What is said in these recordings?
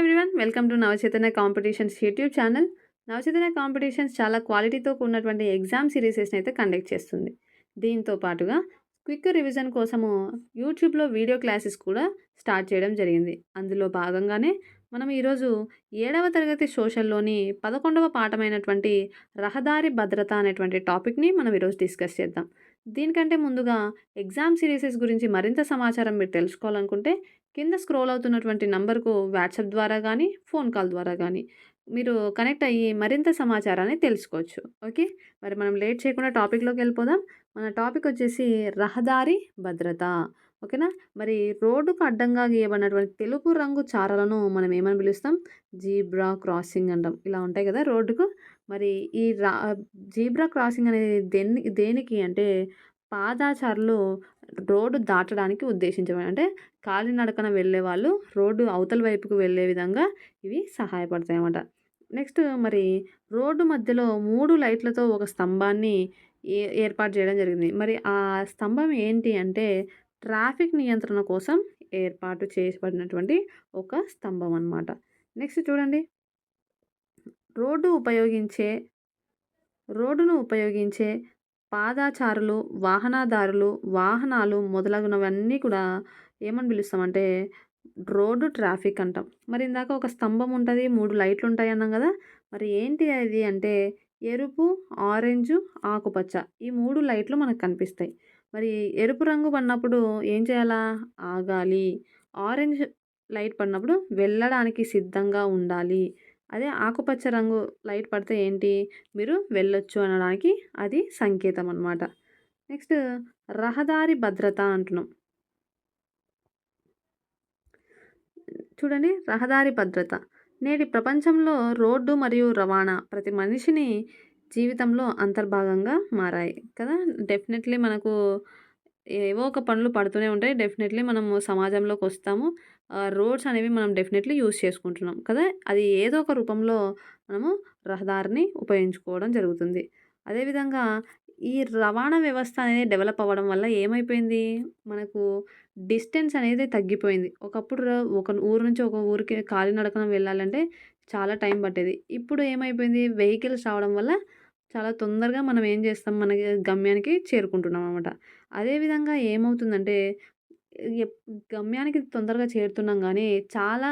Everyone welcome to Navachaitanya competitions YouTube channel Navachaitanya competitions చాలా క్వాలిటీతో కూడినటువంటి ఎగ్జామ్ సిరీసెస్ని అయితే కండక్ట్ చేస్తుంది. దీంతో పాటుగా క్విక్ రివిజన్ కోసము యూట్యూబ్లో వీడియో క్లాసెస్ కూడా స్టార్ట్ చేయడం జరిగింది. అందులో భాగంగానే మనం ఈరోజు ఏడవ తరగతి సోషల్లోని పదకొండవ పాఠమైనటువంటి రహదారి భద్రత అనేటువంటి టాపిక్ని మనం ఈరోజు డిస్కస్ చేద్దాం. దీనికంటే ముందుగా ఎగ్జామ్ సిరీసెస్ గురించి మరింత సమాచారం మీరు తెలుసుకోవాలనుకుంటే కింద స్క్రోల్ అవుతున్నటువంటి నంబర్కు వాట్సాప్ ద్వారా కానీ ఫోన్ కాల్ ద్వారా కానీ మీరు కనెక్ట్ అయ్యి మరింత సమాచారాన్ని తెలుసుకోవచ్చు. ఓకే? మరి మనం లేట్ చేయకుండా టాపిక్లోకి వెళ్ళిపోదాం. మన టాపిక్ వచ్చేసి రహదారి భద్రత. ఓకేనా? మరి రోడ్డుకు అడ్డంగా గీయబడినటువంటి తెలుపు రంగు చారలను మనం ఏమని పిలుస్తాం? జీబ్రా క్రాసింగ్ అంటాం. ఇలా ఉంటాయి కదా రోడ్డుకు. మరి ఈ రా జీబ్రా క్రాసింగ్ అనేది దేని దేనికి అంటే పాదాచారులు రోడ్డు దాటడానికి ఉద్దేశించబడి అంటే కాలినడకన వెళ్ళే వాళ్ళు రోడ్డు అవతల వైపుకు వెళ్ళే విధంగా ఇవి సహాయపడతాయి అన్నమాట నెక్స్ట్ మరి రోడ్డు మధ్యలో మూడు లైట్లతో ఒక స్తంభాన్ని ఏ ఏర్పాటు చేయడం జరిగింది. మరి ఆ స్తంభం ఏంటి అంటే ట్రాఫిక్ నియంత్రణ కోసం ఏర్పాటు చేయబడినటువంటి ఒక స్తంభం అన్నమాట. నెక్స్ట్ చూడండి. రోడ్డు ఉపయోగించే రోడ్డును ఉపయోగించే పాదాచారులు వాహనదారులు వాహనాలు మొదలగునవన్నీ కూడా ఏమని పిలుస్తామంటే రోడ్డు ట్రాఫిక్ అంటాం. మరి ఇందాక ఒక స్తంభం ఉంటుంది మూడు లైట్లు ఉంటాయి అన్నాం కదా మరి ఏంటి అది అంటే ఎరుపు ఆరెంజ్ ఆకుపచ్చ ఈ మూడు లైట్లు మనకు కనిపిస్తాయి. మరి ఎరుపు రంగు పడినప్పుడు ఏం చేయాలా? ఆగాలి. ఆరెంజ్ లైట్ పడినప్పుడు వెళ్ళడానికి సిద్ధంగా ఉండాలి. అదే ఆకుపచ్చ రంగు లైట్ పడితే ఏంటి? మీరు వెళ్ళొచ్చు అనడానికి అది సంకేతం అన్నమాట. నెక్స్ట్ రహదారి భద్రత అంటున్నాం. చూడండి రహదారి భద్రత. నేటి ప్రపంచంలో రోడ్డు మరియు రవాణా ప్రతి మనిషిని జీవితంలో అంతర్భాగంగా మారాయి కదా. డెఫినెట్లీ మనకు ఏవో ఒక పనులు పడుతూనే ఉంటాయి. డెఫినెట్లీ మనము సమాజంలోకి వస్తాము. రోడ్స్ అనేవి మనం డెఫినెట్లీ యూస్ చేసుకుంటున్నాం కదా. అది ఏదో ఒక రూపంలో మనము రహదారిని ఉపయోగించుకోవడం జరుగుతుంది. అదేవిధంగా ఈ రవాణా వ్యవస్థ అనేది డెవలప్ అవ్వడం వల్ల ఏమైపోయింది? మనకు డిస్టెన్స్ అనేది తగ్గిపోయింది. ఒకప్పుడు ఒక ఊరు నుంచి ఒక ఊరికి కాలినడకన వెళ్ళాలంటే చాలా టైం పట్టేది. ఇప్పుడు ఏమైపోయింది? వెహికల్స్ రావడం వల్ల చాలా తొందరగా మనం ఏం చేస్తాం? మనకి గమ్యానికి చేరుకుంటున్నాం అనమాట అదేవిధంగా ఏమవుతుందంటే గమ్యానికి తొందరగా చేరుతున్నాం కానీ చాలా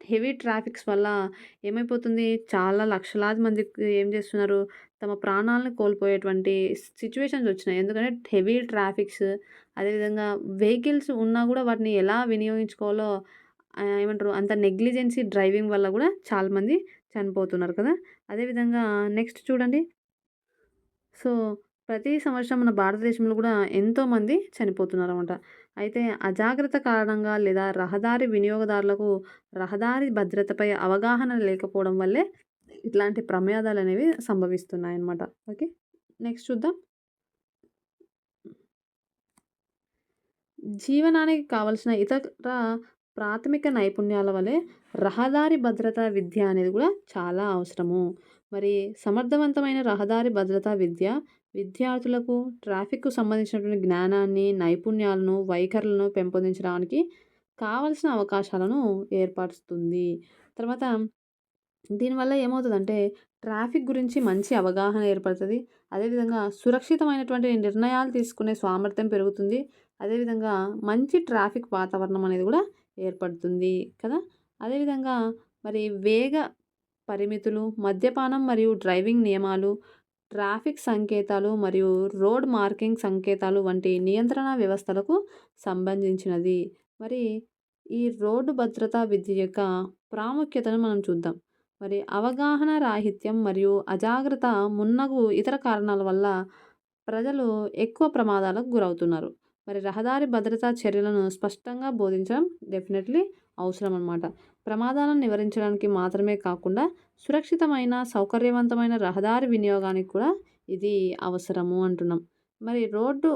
హెవీ ట్రాఫిక్స్ వల్ల ఏమైపోతుంది? చాలా లక్షలాది మంది ఏం చేస్తున్నారు? తమ ప్రాణాలను కోల్పోయేటువంటి సిచ్యువేషన్స్ వచ్చినాయి. ఎందుకంటే హెవీ ట్రాఫిక్స్ అదేవిధంగా వెహికల్స్ ఉన్నా కూడా వాటిని ఎలా వినియోగించుకోవాలో ఏమంటారు అంత నెగ్లిజెన్సీ డ్రైవింగ్ వల్ల కూడా చాలామంది చనిపోతున్నారు కదా! అదేవిధంగా నెక్స్ట్ చూడండి. సో ప్రతి సంవత్సరం మన భారతదేశంలో కూడా ఎంతోమంది చనిపోతున్నారు అనమాట అయితే అజాగ్రత్త కారణంగా లేదా రహదారి వినియోగదారులకు రహదారి భద్రతపై అవగాహన లేకపోవడం వల్లే ఇట్లాంటి ప్రమాదాలు అనేవి సంభవిస్తున్నాయి అన్నమాట ఓకే నెక్స్ట్ చూద్దాం. జీవనానికి కావలసిన ఇతర ప్రాథమిక నైపుణ్యాల వలె రహదారి భద్రతా విద్య అనేది కూడా చాలా అవసరము. మరి సమర్థవంతమైన రహదారి భద్రతా విద్య విద్యార్థులకు ట్రాఫిక్కు సంబంధించినటువంటి జ్ఞానాన్ని నైపుణ్యాలను వైఖరులను పెంపొందించడానికి కావలసిన అవకాశాలను ఏర్పరుస్తుంది. తర్వాత దీనివల్ల ఏమవుతుందంటే ట్రాఫిక్ గురించి మంచి అవగాహన ఏర్పడుతుంది. అదేవిధంగా సురక్షితమైనటువంటి నిర్ణయాలు తీసుకునే సామర్థ్యం పెరుగుతుంది. అదేవిధంగా మంచి ట్రాఫిక్ వాతావరణం అనేది కూడా ఏర్పడుతుంది కదా. అదేవిధంగా మరి వేగ పరిమితులు మద్యపానం మరియు డ్రైవింగ్ నియమాలు ట్రాఫిక్ సంకేతాలు మరియు రోడ్ మార్కింగ్ సంకేతాలు వంటి నియంత్రణ వ్యవస్థలకు సంబంధించినది. మరి ఈ రోడ్డు భద్రతా విద్య యొక్క ప్రాముఖ్యతను మనం చూద్దాం. మరి అవగాహన రాహిత్యం మరియు అజాగ్రత్త మున్నగు ఇతర కారణాల వల్ల ప్రజలు ఎక్కువ ప్రమాదాలకు గురవుతున్నారు. మరి రహదారి భద్రతా చర్యలను స్పష్టంగా బోధించడం డెఫినెట్లీ అవసరం అన్నమాట ప్రమాదాలను నివారించడానికి మాత్రమే కాకుండా సురక్షితమైన సౌకర్యవంతమైన రహదారి వినియోగానికి కూడా ఇది అవసరము అంటున్నాం. మరి రోడ్డు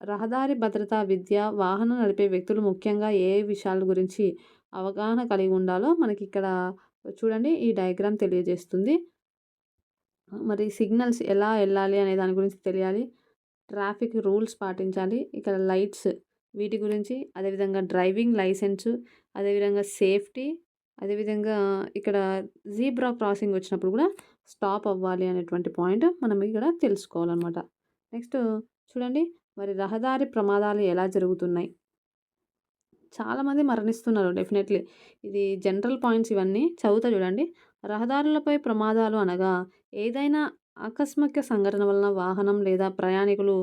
రహదారి భద్రతా విద్య వాహనం నడిపే వ్యక్తులు ముఖ్యంగా ఏ విషయాల గురించి అవగాహన కలిగి ఉండాలో మనకి ఇక్కడ చూడండి ఈ డయాగ్రామ్ తెలియజేస్తుంది. మరి సిగ్నల్స్ ఎలా వెళ్ళాలి అనే దాని గురించి తెలియాలి. ట్రాఫిక్ రూల్స్ పాటించాలి. ఇక్కడ లైట్స్ వీటి గురించి అదేవిధంగా డ్రైవింగ్ లైసెన్స్ అదేవిధంగా సేఫ్టీ అదేవిధంగా ఇక్కడ జీబ్రా క్రాసింగ్ వచ్చినప్పుడు కూడా స్టాప్ అవ్వాలి అనేటువంటి పాయింట్ మనం ఇక్కడ తెలుసుకోవాలన్నమాట. నెక్స్ట్ చూడండి మరి రహదారి ప్రమాదాలు ఎలా జరుగుతున్నాయి? చాలామంది మరణిస్తున్నారు డెఫినెట్లీ. ఇది జనరల్ పాయింట్స్ ఇవన్నీ చదువుతా చూడండి. రహదారులపై ప్రమాదాలు అనగా ఏదైనా ఆకస్మిక సంఘటన వలన వాహనం లేదా ప్రయాణికులు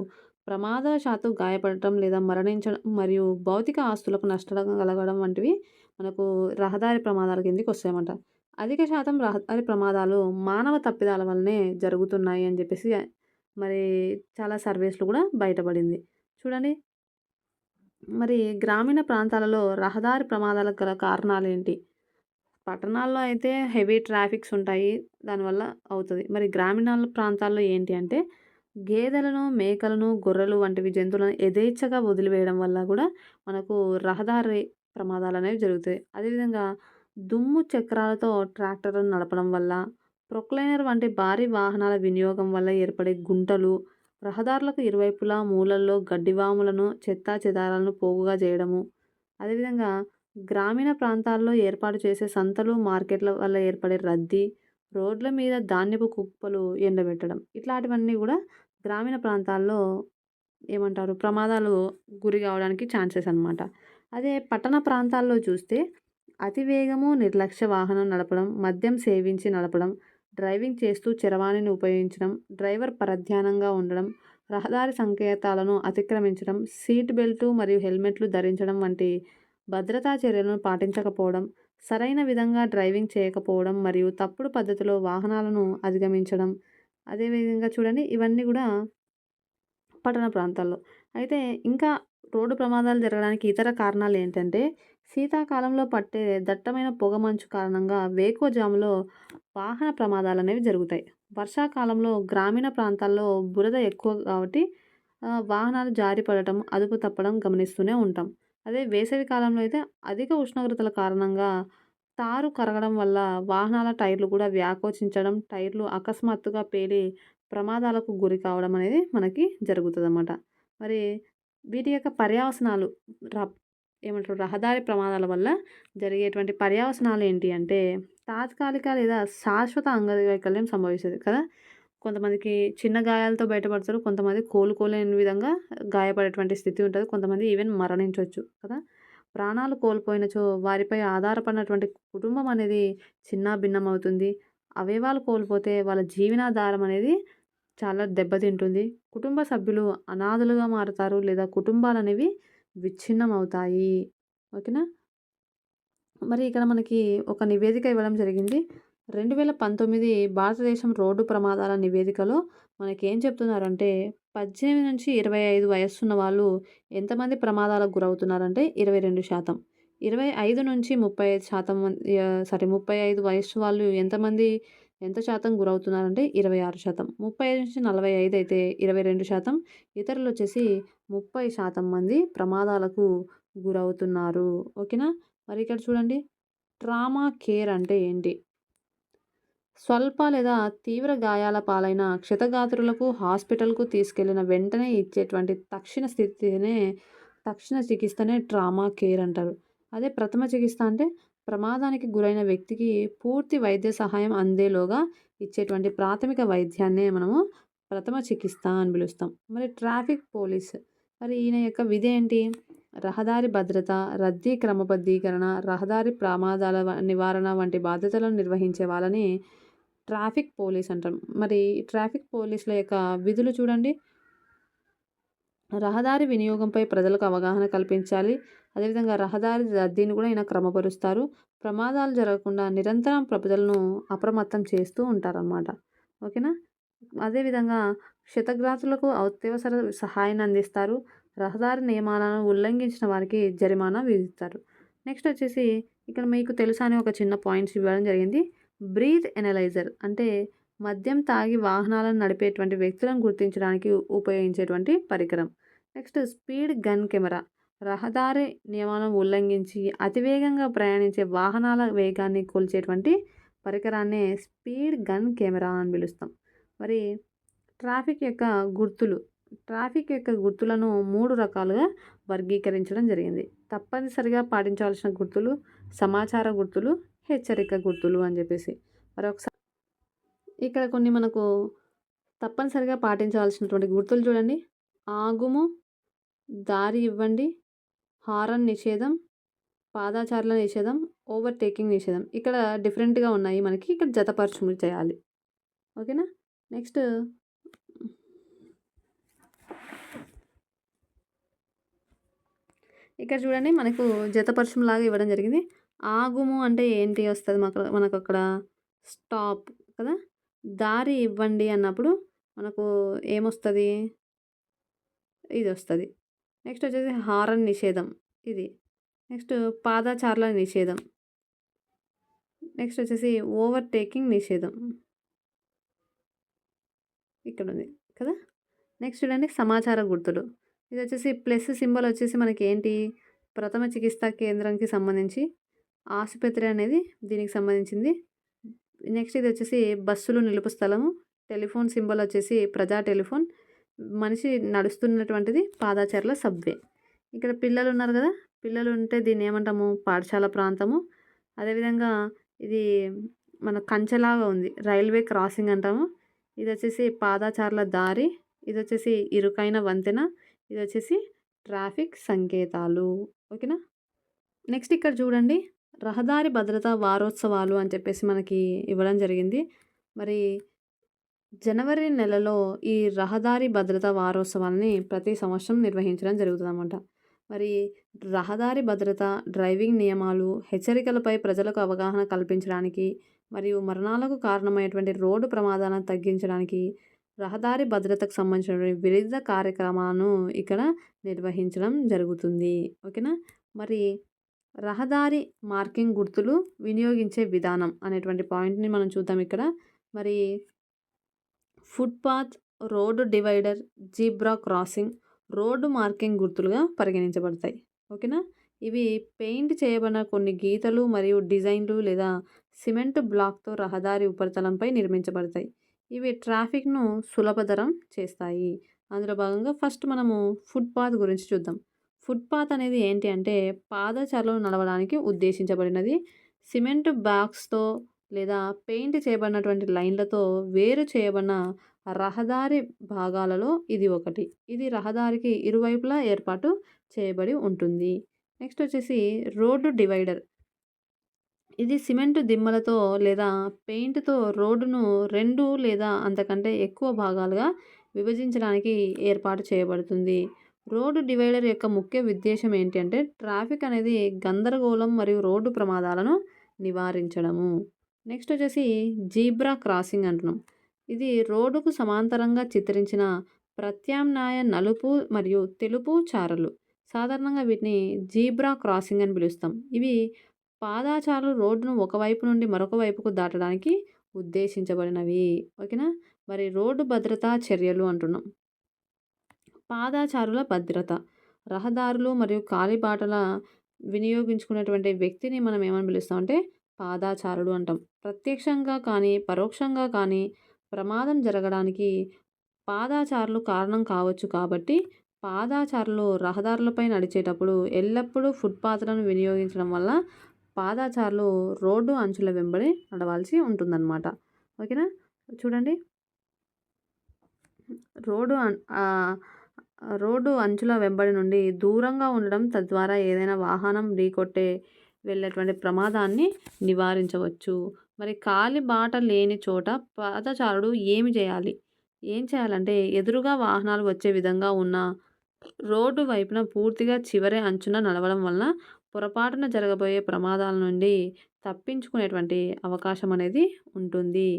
ప్రమాదశాత్తు గాయపడటం లేదా మరణించడం మరియు భౌతిక ఆస్తులకు నష్టం కలగడం వంటివి మనకు రహదారి ప్రమాదాల కిందకి వస్తాయన్నమాట. అధిక శాతం రహదారి ప్రమాదాలు మానవ తప్పిదాల వల్లనే జరుగుతున్నాయి అని చెప్పేసి మరి చాలా సర్వేస్లు కూడా బయటపడింది. చూడండి. మరి గ్రామీణ ప్రాంతాలలో రహదారి ప్రమాదాలకు గల కారణాలు ఏంటి? పట్టణాల్లో అయితే హెవీ ట్రాఫిక్స్ ఉంటాయి. దానివల్ల అవుతుంది. మరి గ్రామీణ ప్రాంతాల్లో ఏంటి అంటే గేదెలను మేకలను గొర్రెలు వంటివి జంతువులను యథేచ్ఛగా వదిలివేయడం వల్ల కూడా మనకు రహదారి ప్రమాదాలు అనేవి జరుగుతాయి. అదేవిధంగా దుమ్ము చక్రాలతో ట్రాక్టర్లను నడపడం వల్ల ప్రొక్లైనర్ వంటి భారీ వాహనాల వినియోగం వల్ల ఏర్పడే గుంటలు రహదారులకు ఇరువైపులా మూలల్లో గడ్డివాములను చెత్తా చెదారాలను పోగుగా చేయడము. అదేవిధంగా గ్రామీణ ప్రాంతాల్లో ఏర్పాటు చేసే సంతలు మార్కెట్ల వల్ల ఏర్పడే రద్దీ రోడ్ల మీద ధాన్యపు కుప్పలు ఎండబెట్టడం. ఇట్లాంటివన్నీ కూడా గ్రామీణ ప్రాంతాల్లో ఏమంటారు? ప్రమాదాలు గురి కావడానికి ఛాన్సెస్ అనమాట అదే పట్టణ ప్రాంతాల్లో చూస్తే అతివేగము నిర్లక్ష్య వాహనం నడపడం మద్యం సేవించి నడపడం డ్రైవింగ్ చేస్తూ చరవాణిని ఉపయోగించడం డ్రైవర్ పరధ్యానంగా ఉండడం రహదారి సంకేతాలను అతిక్రమించడం సీట్ బెల్టు మరియు హెల్మెట్లు ధరించడం వంటి భద్రతా చర్యలను పాటించకపోవడం సరైన విధంగా డ్రైవింగ్ చేయకపోవడం మరియు తప్పుడు పద్ధతిలో వాహనాలను అధిగమించడం అదేవిధంగా చూడండి ఇవన్నీ కూడా పట్టణ ప్రాంతాల్లో. అయితే ఇంకా రోడ్డు ప్రమాదాలు జరగడానికి ఇతర కారణాలు ఏంటంటే శీతాకాలంలో పట్టే దట్టమైన పొగమంచు కారణంగా వేకోజాములో వాహన ప్రమాదాలు అనేవి జరుగుతాయి. వర్షాకాలంలో గ్రామీణ ప్రాంతాల్లో బురద ఎక్కువ కాబట్టి వాహనాలు జారి పడటం అదుపు తప్పడం గమనిస్తూనే ఉంటాం. అదే వేసవి కాలంలో అయితే అధిక ఉష్ణోగ్రతల కారణంగా తారు కరగడం వల్ల వాహనాల టైర్లు కూడా వ్యాకోచించడం టైర్లు అకస్మాత్తుగా పేలి ప్రమాదాలకు గురి కావడం అనేది మనకి జరుగుతుంది అన్నమాట మరి వీటి యొక్క పర్యావసనాలు ర ఏమంటారు రహదారి ప్రమాదాల వల్ల జరిగేటువంటి పర్యావసనాలు ఏంటి అంటే తాత్కాలిక లేదా శాశ్వత అంగవైకల్యం సంభవిస్తుంది కదా. కొంతమందికి చిన్న గాయాలతో బయటపడతారు కొంతమంది కోలుకోలేని విధంగా గాయపడేటువంటి స్థితి ఉంటుంది కొంతమంది ఈవెన్ మరణించవచ్చు కదా. ప్రాణాలు కోల్పోయినచో వారిపై ఆధారపడినటువంటి కుటుంబం అనేది చిన్న భిన్నమవుతుంది అవయవాలు కోల్పోతే వాళ్ళ జీవనాధారం అనేది చాలా దెబ్బతింటుంది. కుటుంబ సభ్యులు అనాథలుగా మారుతారు లేదా కుటుంబాలు అనేవి విచ్ఛిన్నం అవుతాయి. ఓకేనా? మరి ఇక్కడ మనకి ఒక నివేదిక ఇవ్వడం జరిగింది. రెండు వేల పంతొమ్మిది భారతదేశం రోడ్డు ప్రమాదాల నివేదికలో మనకి ఏం చెప్తున్నారంటే పద్దెనిమిది నుంచి ఇరవై ఐదు వయస్సున్న వాళ్ళు ఎంతమంది ప్రమాదాలకు గురవుతున్నారంటే ఇరవై రెండు శాతం. ఇరవై ఐదు నుంచి ముప్పై ఐదు శాతం సారీ ముప్పై ఐదు వయస్సు వాళ్ళు ఎంతమంది ఎంత శాతం గురవుతున్నారంటే ఇరవై ఆరు శాతం. ముప్పై ఐదు నుంచి నలభై ఐదు అయితే ఇరవై రెండు శాతం. ఇతరులు వచ్చేసి ముప్పై శాతం మంది ప్రమాదాలకు గురవుతున్నారు. ఓకేనా? మరి ఇక్కడ చూడండి. ట్రామా కేర్ అంటే ఏంటి? స్వల్ప లేదా తీవ్ర గాయాల పాలైన క్షతగాత్రులకు హాస్పిటల్కు తీసుకెళ్ళిన వెంటనే ఇచ్చేటువంటి తక్షణ స్థితినే తక్షణ చికిత్సనే ట్రామా కేర్ అంటారు. అదే ప్రథమ చికిత్స అంటే ప్రమాదానికి గురైన వ్యక్తికి పూర్తి వైద్య సహాయం అందేలోగా ఇచ్చేటువంటి ప్రాథమిక వైద్యాన్నే మనము ప్రథమ చికిత్స అని పిలుస్తాం. మరి ట్రాఫిక్ పోలీస్ మరి ఈయన యొక్క విధి ఏంటి? రహదారి భద్రత రద్దీ క్రమబద్ధీకరణ రహదారి ప్రమాదాల నివారణ వంటి బాధ్యతలను నిర్వహించే వాళ్ళని ట్రాఫిక్ పోలీస్ అంటాం మరి ట్రాఫిక్ పోలీసుల యొక్క విధులు చూడండి. రహదారి వినియోగంపై ప్రజలకు అవగాహన కల్పించాలి. అదేవిధంగా రహదారి రద్దీని కూడా ఈయన క్రమపరుస్తారు. ప్రమాదాలు జరగకుండా నిరంతరం ప్రజలను అప్రమత్తం చేస్తూ ఉంటారన్నమాట. ఓకేనా? అదేవిధంగా క్షతగ్రాతులకు అత్యవసర సహాయాన్ని అందిస్తారు. రహదారి నియమాలను ఉల్లంఘించిన వారికి జరిమానా విధిస్తారు. నెక్స్ట్ వచ్చేసి ఇక్కడ మీకు తెలుసా అని ఒక చిన్న పాయింట్స్ ఇవ్వడం జరిగింది. బ్రీత్ ఎనలైజర్ అంటే మద్యం తాగి వాహనాలను నడిపేటువంటి వ్యక్తులను గుర్తించడానికి ఉపయోగించేటువంటి పరికరం. Next speed gun camera. రహదారి నియమాలను ఉల్లంఘించి అతివేగంగా ప్రయాణించే వాహనాల వేగాన్ని కొలిచేటువంటి పరికరాన్నే స్పీడ్ గన్ కెమెరా అని పిలుస్తాం. మరి ట్రాఫిక్ యొక్క గుర్తులు. ట్రాఫిక్ యొక్క గుర్తులను మూడు రకాలుగా వర్గీకరించడం జరిగింది. తప్పనిసరిగా పాటించవలసిన గుర్తులు సమాచార గుర్తులు హెచ్చరిక గుర్తులు అని చెప్పేసి. మరి ఒకసారి ఇక్కడ కొన్ని మనకు తప్పనిసరిగా పాటించవలసినటువంటి గుర్తులు చూడండి. ఆగుము దారి ఇవ్వండి హారన్ నిషేధం పాదాచారుల నిషేధం ఓవర్టేకింగ్ నిషేధం. ఇక్కడ డిఫరెంట్గా ఉన్నాయి మనకి ఇక్కడ జతపరచుములు చేయాలి. ఓకేనా? నెక్స్ట్ ఇక్కడ చూడండి మనకు జతపరచంలాగా ఇవ్వడం జరిగింది. ఆగుము అంటే ఏంటి వస్తుంది? మాకు మనకు అక్కడ స్టాప్ కదా? దారి ఇవ్వండి అన్నప్పుడు మనకు ఏమొస్తుంది? ఇది వస్తుంది. నెక్స్ట్ వచ్చేసి హారన్ నిషేధం. ఇది. నెక్స్ట్ పాదాచారుల నిషేధం. నెక్స్ట్ వచ్చేసి ఓవర్టేకింగ్ నిషేధం. ఇక్కడ ఉంది కదా? నెక్స్ట్ చూడండి సమాచార గుర్తులు. ఇది వచ్చేసి ప్లస్ సింబల్ వచ్చేసి మనకి ఏంటి ప్రథమ చికిత్సా కేంద్రానికి సంబంధించి ఆసుపత్రి అనేది దీనికి సంబంధించింది. నెక్స్ట్ ఇది వచ్చేసి బస్సులు నిలుపు స్థలము టెలిఫోన్ సింబల్ వచ్చేసి ప్రజా టెలిఫోన్ మనిషి నడుస్తున్నటువంటిది పాదాచారుల సబ్వే. ఇక్కడ పిల్లలు ఉన్నారు కదా పిల్లలు ఉంటే దీన్ని ఏమంటాము? పాఠశాల ప్రాంతము. అదేవిధంగా ఇది మన కంచెలాగా ఉంది రైల్వే క్రాసింగ్ అంటాము. ఇది వచ్చేసి పాదాచారుల దారి ఇది వచ్చేసి ఇరుకైన వంతెన ఇది వచ్చేసి ట్రాఫిక్ సంకేతాలు. ఓకేనా? నెక్స్ట్ ఇక్కడ చూడండి. రహదారి భద్రతా వారోత్సవాలు అని చెప్పేసి మనకి ఇవ్వడం జరిగింది. మరి జనవరి నెలలో ఈ రహదారి భద్రతా వారోత్సవాన్ని ప్రతి సంవత్సరం నిర్వహించడం జరుగుతుందన్నమాట. మరి రహదారి భద్రత డ్రైవింగ్ నియమాలు హెచ్చరికలపై ప్రజలకు అవగాహన కల్పించడానికి మరియు మరణాలకు కారణమైనటువంటి రోడ్డు ప్రమాదాలను తగ్గించడానికి రహదారి భద్రతకు సంబంధించిన వివిధ కార్యక్రమాలను ఇక్కడ నిర్వహించడం జరుగుతుంది. ఓకేనా? మరి రహదారి మార్కింగ్ గుర్తులు వినియోగించే విధానం అనేటువంటి పాయింట్ని మనం చూద్దాం ఇక్కడ. మరి footpath road divider zebra crossing road marking గుర్తులుగా పరిగణించబడతాయి. ఓకేనా? ఇవి పెయింట్ చేయబడిన కొన్ని గీతలు మరియు డిజైన్లు లేదా సిమెంట్ బ్లాక్తో రహదారి ఉపరితలంపై నిర్మించబడతాయి. ఇవి ట్రాఫిక్ను సులభతరం చేస్తాయి. అందులో భాగంగా ఫస్ట్ మనము ఫుట్పాత్ గురించి చూద్దాం. ఫుట్పాత్ అనేది ఏంటి అంటే పాదచారులు నడవడానికి ఉద్దేశించబడినది. సిమెంట్ బాక్స్తో లేదా పెయింట్ చేయబడినటువంటి లైన్లతో వేరు చేయబడిన రహదారి భాగాలలో ఇది ఒకటి. ఇది రహదారికి ఇరువైపులా ఏర్పాటు చేయబడి ఉంటుంది. నెక్స్ట్ వచ్చేసి రోడ్డు డివైడర్. ఇది సిమెంట్ దిమ్మలతో లేదా పెయింట్తో రోడ్డును రెండు లేదా అంతకంటే ఎక్కువ భాగాలుగా విభజించడానికి ఏర్పాటు చేయబడుతుంది. రోడ్డు డివైడర్ యొక్క ముఖ్య ఉద్దేశం ఏంటి అంటే ట్రాఫిక్ అనేది గందరగోళం మరియు రోడ్డు ప్రమాదాలను నివారించడము. నెక్స్ట్ వచ్చేసి జీబ్రా క్రాసింగ్ అంటున్నాం. ఇది రోడ్డుకు సమాంతరంగా చిత్రించిన ప్రత్యామ్నాయ నలుపు మరియు తెలుపు చారలు. సాధారణంగా వీటిని జీబ్రా క్రాసింగ్ అని పిలుస్తాం. ఇవి పాదాచారులు రోడ్డును ఒకవైపు నుండి మరొక వైపుకు దాటడానికి ఉద్దేశించబడినవి. ఓకేనా? మరి రోడ్డు భద్రతా చర్యలు అంటున్నాం. పాదాచారుల భద్రత. రహదారులు మరియు కాలిబాటల వినియోగించుకున్నటువంటి వ్యక్తిని మనం ఏమని పిలుస్తామంటే పాదాచారుడు అంటాం. ప్రత్యక్షంగా కానీ పరోక్షంగా కానీ ప్రమాదం జరగడానికి పాదాచారులు కారణం కావచ్చు కాబట్టి పాదాచారులు రహదారులపై నడిచేటప్పుడు ఎల్లప్పుడూ ఫుట్పాత్లను వినియోగించడం వల్ల పాదాచారులు రోడ్డు అంచుల వెంబడి నడవాల్సి ఉంటుందన్నమాట. ఓకేనా? చూడండి. రోడ్డు రోడ్డు అంచుల వెంబడి నుండి దూరంగా ఉండడం తద్వారా ఏదైనా వాహనం ఢీకొట్టే వెళ్ళేటువంటి ప్రమాదాన్ని నివారించవచ్చు. మరి కాలి బాట లేని చోట పాదచారుడు ఏమి చేయాలి? ఏం చేయాలంటే ఎదురుగా వాహనాలు వచ్చే విధంగా ఉన్న రోడ్డు వైపున పూర్తిగా చివరి అంచున నడవడం వలన పొరపాటున జరగబోయే ప్రమాదాల నుండి తప్పించుకునేటువంటి అవకాశం అనేది ఉంటుంది.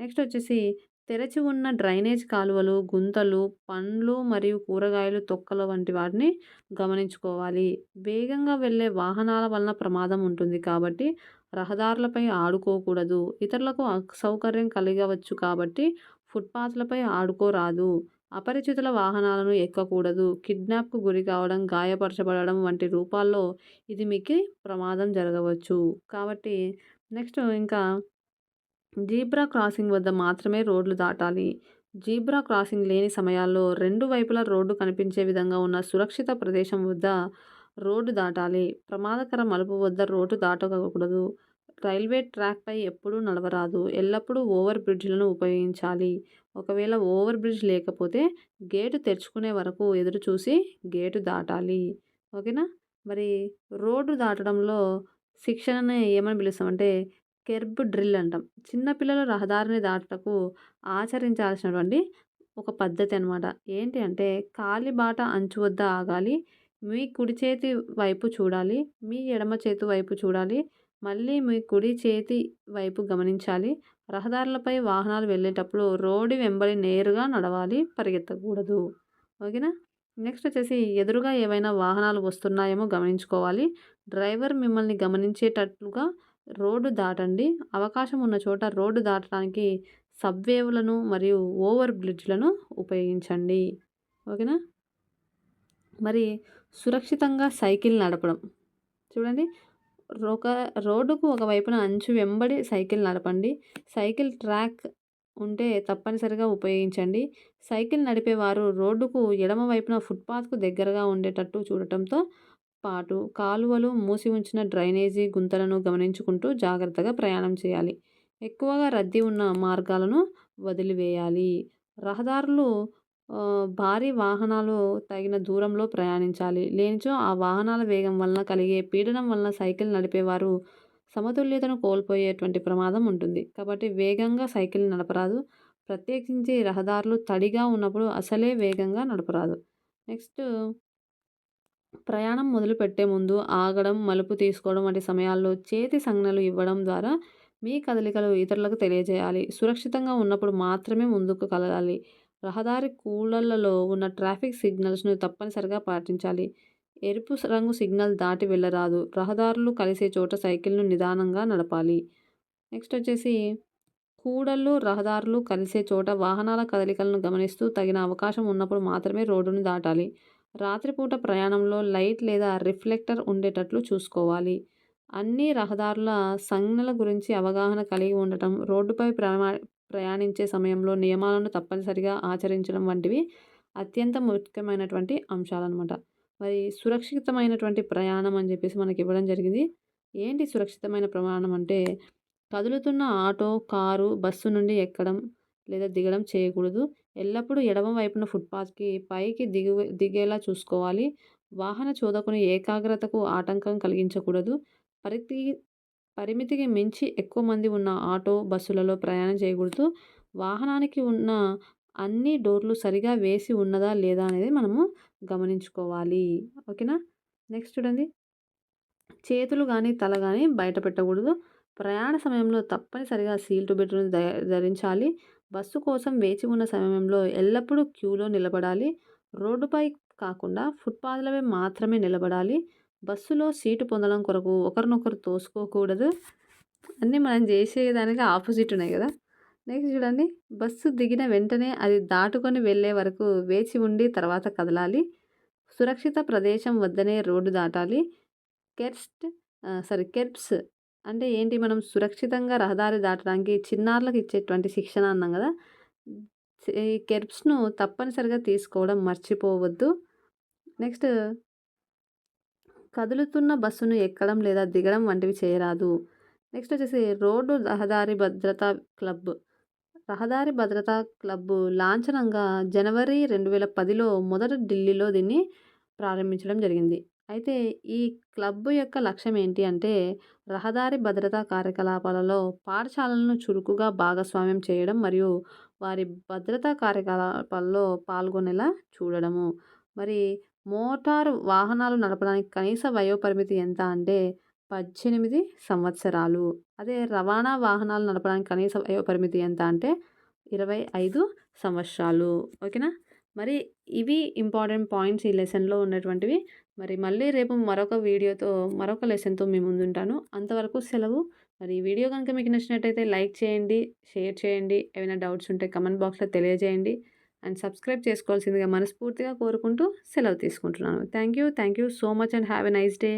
నెక్స్ట్ వచ్చేసి తెరచి ఉన్న డ్రైనేజ్ కాలువలు గుంతలు పండ్లు మరియు కూరగాయలు తొక్కలు వంటి వాటిని గమనించుకోవాలి. వేగంగా వెళ్ళే వాహనాల వలన ప్రమాదం ఉంటుంది కాబట్టి రహదారులపై ఆడుకోకూడదు. ఇతరులకు అసౌకర్యం కలిగవచ్చు కాబట్టి ఫుట్పాత్లపై ఆడుకోరాదు. అపరిచితుల వాహనాలను ఎక్కకూడదు. కిడ్నాప్కు గురి కావడం గాయపరచబడడం వంటి రూపాల్లో ఇది మీకు ప్రమాదం జరగవచ్చు. కాబట్టి నెక్స్ట్ ఇంకా జీబ్రా క్రాసింగ్ వద్ద మాత్రమే రోడ్లు దాటాలి. జీబ్రా క్రాసింగ్ లేని సమయాల్లో రెండు వైపులా రోడ్డు కనిపించే విధంగా ఉన్న సురక్షిత ప్రదేశం వద్ద రోడ్డు దాటాలి. ప్రమాదకర మలుపు వద్ద రోడ్డు దాటకూడదు. రైల్వే ట్రాక్పై ఎప్పుడూ నడవరాదు. ఎల్లప్పుడూ ఓవర్ బ్రిడ్జ్లను ఉపయోగించాలి. ఒకవేళ ఓవర్ బ్రిడ్జ్ లేకపోతే గేటు తెరుచుకునే వరకు ఎదురు చూసి గేటు దాటాలి. ఓకేనా? మరి రోడ్డు దాటడంలో శిక్షణని ఏమని పిలుస్తామంటే కెర్బ్ డ్రిల్ అంటాం. చిన్నపిల్లలు రహదారిని దాటకు ఆచరించాల్సినటువంటి ఒక పద్ధతి అనమాట ఏంటి అంటే కాలిబాట అంచు వద్ద ఆగాలి మీ కుడి చేతి వైపు చూడాలి మీ ఎడమ చేతి వైపు చూడాలి మళ్ళీ మీ కుడి చేతి వైపు గమనించాలి. రహదారులపై వాహనాలు వెళ్ళేటప్పుడు రోడ్డు వెంబడి నేరుగా నడవాలి పరిగెత్తకూడదు. ఓకేనా? నెక్స్ట్ వచ్చేసి ఎదురుగా ఏవైనా వాహనాలు వస్తున్నాయేమో గమనించుకోవాలి. డ్రైవర్ మిమ్మల్ని గమనించేటట్లుగా రోడ్డు దాటండి. అవకాశం ఉన్న చోట రోడ్డు దాటడానికి సబ్వేవులను మరియు ఓవర్ బ్రిడ్జ్లను ఉపయోగించండి. ఓకేనా? మరి సురక్షితంగా సైకిల్ నడపడం. చూడండి. ఒక రోడ్డుకు ఒకవైపున అంచు వెంబడి సైకిల్ నడపండి. సైకిల్ ట్రాక్ ఉంటే తప్పనిసరిగా ఉపయోగించండి. సైకిల్ నడిపేవారు రోడ్డుకు ఎడమ వైపున ఫుట్పాత్కు దగ్గరగా ఉండేటట్టు చూడటంతో పాటు కాలువలు మూసి ఉంచిన డ్రైనేజీ గుంతలను గమనించుకుంటూ జాగ్రత్తగా ప్రయాణం చేయాలి. ఎక్కువగా రద్దీ ఉన్న మార్గాలను వదిలివేయాలి. రహదారులు భారీ వాహనాలు తగిన దూరంలో ప్రయాణించాలి. లేనిచో ఆ వాహనాల వేగం వలన కలిగే పీడనం వలన సైకిల్ నడిపేవారు సమతుల్యతను కోల్పోయేటువంటి ప్రమాదం ఉంటుంది. కాబట్టి వేగంగా సైకిల్ నడపరాదు. ప్రత్యేకించి రహదారులు తడిగా ఉన్నప్పుడు అసలే వేగంగా నడపరాదు. నెక్స్ట్ ప్రయాణం మొదలుపెట్టే ముందు ఆగడం మలుపు తీసుకోవడం వంటి సమయాల్లో చేతి సంజ్ఞలు ఇవ్వడం ద్వారా మీ కదలికలు ఇతరులకు తెలియజేయాలి. సురక్షితంగా ఉన్నప్పుడు మాత్రమే ముందుకు కదలాలి రహదారి కూలళ్ళలో ఉన్న ట్రాఫిక్ సిగ్నల్స్ను తప్పనిసరిగా పాటించాలి. ఎరుపు రంగు సిగ్నల్ దాటి వెళ్ళరాదు. రహదారులు కలిసే చోట సైకిల్ను నిదానంగా నడపాలి. నెక్స్ట్ వచ్చేసి కూడళ్ళు రహదారులు కలిసే చోట వాహనాల కదలికలను గమనిస్తూ తగిన అవకాశం ఉన్నప్పుడు మాత్రమే రోడ్డును దాటాలి. రాత్రిపూట ప్రయాణంలో లైట్ లేదా రిఫ్లెక్టర్ ఉండేటట్లు చూసుకోవాలి. అన్ని రహదారుల సంజ్ఞల గురించి అవగాహన కలిగి ఉండటం రోడ్డుపై ప్రమా ప్రయాణించే సమయంలో నియమాలను తప్పనిసరిగా ఆచరించడం వంటివి అత్యంత ముఖ్యమైనటువంటి అంశాలన్నమాట. మరి సురక్షితమైనటువంటి ప్రయాణం అని చెప్పేసి మనకి ఇవ్వడం జరిగింది. ఏంటి సురక్షితమైన ప్రయాణం అంటే కదులుతున్న ఆటో కారు బస్సు నుండి ఎక్కడం లేదా దిగడం చేయకూడదు. ఎల్లప్పుడూ ఎడమ వైపున ఫుట్పాత్కి పైకి దిగు దిగేలా చూసుకోవాలి. వాహన చోదకుని ఏకాగ్రతకు ఆటంకం కలిగించకూడదు. పరితి పరిమితికి మించి ఎక్కువ మంది ఉన్న ఆటో బస్సులలో ప్రయాణం చేయకూడదు. వాహనానికి ఉన్న అన్ని డోర్లు సరిగా వేసి ఉన్నదా లేదా అనేది మనము గమనించుకోవాలి. ఓకేనా? నెక్స్ట్ చూడండి. చేతులు కానీ తల కానీ బయట పెట్టకూడదు. ప్రయాణ సమయంలో తప్పనిసరిగా సీల్ బెల్ట్ను ధరించాలి. బస్సు కోసం వేచి ఉన్న సమయంలో ఎల్లప్పుడూ క్యూలో నిలబడాలి. రోడ్డుపై కాకుండా ఫుట్పాత్లపై మాత్రమే నిలబడాలి. బస్సులో సీటు పొందడం కొరకు ఒకరినొకరు తోసుకోకూడదు. అన్నీ మనం చేసేదానికి ఆపోజిట్ ఉన్నాయి కదా. నెక్స్ట్ చూడండి. బస్సు దిగిన వెంటనే అది దాటుకొని వెళ్ళే వరకు వేచి ఉండి తర్వాత కదలాలి. సురక్షిత ప్రదేశం వద్దనే రోడ్డు దాటాలి. కెర్స్ట్ సారీ కెర్ప్స్ అంటే ఏంటి మనం సురక్షితంగా రహదారి దాటడానికి చిన్నారులకు ఇచ్చేటువంటి శిక్షణ అన్నాం కదా ఈ కెర్ప్స్ను తప్పనిసరిగా తీసుకోవడం మర్చిపోవద్దు. నెక్స్ట్ కదులుతున్న బస్సును ఎక్కడం లేదా దిగడం వంటివి చేయరాదు. నెక్స్ట్ వచ్చేసి రోడ్డు రహదారి భద్రతా క్లబ్. రహదారి భద్రతా క్లబ్ లాంఛనంగా జనవరి రెండు వేల పదిలో మొదట ఢిల్లీలో దీన్ని ప్రారంభించడం జరిగింది. అయితే ఈ క్లబ్ యొక్క లక్ష్యం ఏంటి అంటే రహదారి భద్రతా కార్యకలాపాలలో పాఠశాలలను చురుకుగా భాగస్వామ్యం చేయడం మరియు వారి భద్రతా కార్యకలాపాల్లో పాల్గొనేలా చూడడము. మరి మోటారు వాహనాలు నడపడానికి కనీస వయోపరిమితి ఎంత అంటే పద్దెనిమిది సంవత్సరాలు. అదే రవాణా వాహనాలు నడపడానికి కనీస వయోపరిమితి ఎంత అంటే ఇరవై ఐదు సంవత్సరాలు. ఓకేనా? మరి ఇవి ఇంపార్టెంట్ పాయింట్స్ ఈ లెసన్లో ఉన్నటువంటివి. మరి మళ్ళీ రేపు మరొక వీడియోతో మరొక లెసన్తో మీ ముందుంటాను. అంతవరకు సెలవు. మరి ఈ వీడియో కనుక మీకు నచ్చినట్టయితే లైక్ చేయండి షేర్ చేయండి ఏమైనా డౌట్స్ ఉంటే కమెంట్ బాక్స్లో తెలియజేయండి. అండ్ సబ్స్క్రైబ్ చేసుకోవాల్సిందిగా మనస్ఫూర్తిగా కోరుకుంటూ సెలవు తీసుకుంటున్నాను. Thank you thank you so much and have a nice day.